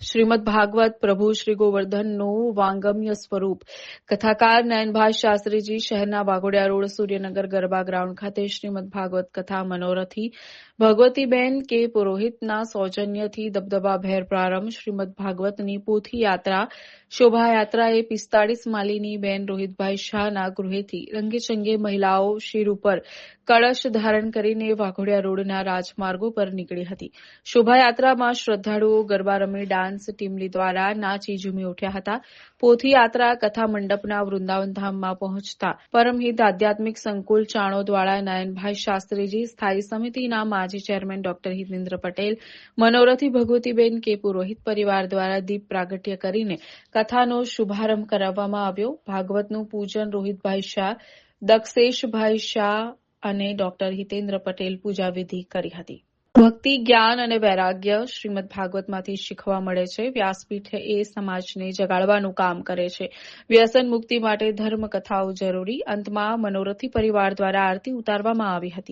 શ્રીમદ ભાગવત પ્રભુ શ્રી ગોવર્ધનનું વાંગમ્ય સ્વરૂપ. કથાકાર નયનભાઈ શાસ્ત્રીજી શહેરના વાઘોડિયા રોડ સૂર્યનગર ગરબા ગ્રાઉન્ડ ખાતે શ્રીમદ ભાગવત કથા મનોરથી ભગવતીબેન કે પુરોહિતના સૌજન્યથી દબદબાભેર પ્રારંભ શ્રીમદ ભાગવતની પોથી યાત્રા, શોભાયાત્રાએ પિસ્તાળીસ માલીની બેન રોહિતભાઈ શાહના ગૃહેથી રંગેચંગે મહિલાઓ શિર ઉપર કળશ ધારણ કરીને વાઘોડિયા રોડના રાજમાર્ગો પર નીકળી હતી. શોભાયાત્રામાં શ્રદ્ધાળુઓ ગરબા રમી, ડાન્સ ટીમલી દ્વારા નાચી ઝૂમી ઉઠ્યા હતા. પોથી યાત્રા કથા મંડપના વૃંદાવન ધામમાં પહોંચતા. પરમહિત આધ્યાત્મિક સંકુલ ચાણોદવાળા નયનભાઈ શાસ્ત્રીજી, સ્થાયી સમિતિના માજી ચેરમેન ડોક્ટર હિતેન્દ્ર પટેલ, મનોરથી ભગવતીબેન કે પુરોહિત પરિવાર દ્વારા દીપ પ્રાગટ્ય કરીને કથાનો શુભારંભ કરાવવામાં આવ્યો. ભાગવતનું પૂજન રોહિતભાઈ શાહ, દક્ષેશભાઈ શાહ અને ડોક્ટર હિતેન્દ્ર પટેલ પૂજાવિધિ કરી હતી. ભક્તિ, જ્ઞાન અને વૈરાગ્ય શ્રીમદ ભાગવતમાંથી શીખવા મળે છે. વ્યાસપીઠ એ સમાજને જગાડવાનું કામ કરે છે. વ્યસન મુક્તિ માટે ધર્મ કથાઓ જરૂરી. અંતમાં મનોરથી પરિવાર દ્વારા આરતી ઉતારવામાં આવી હતી.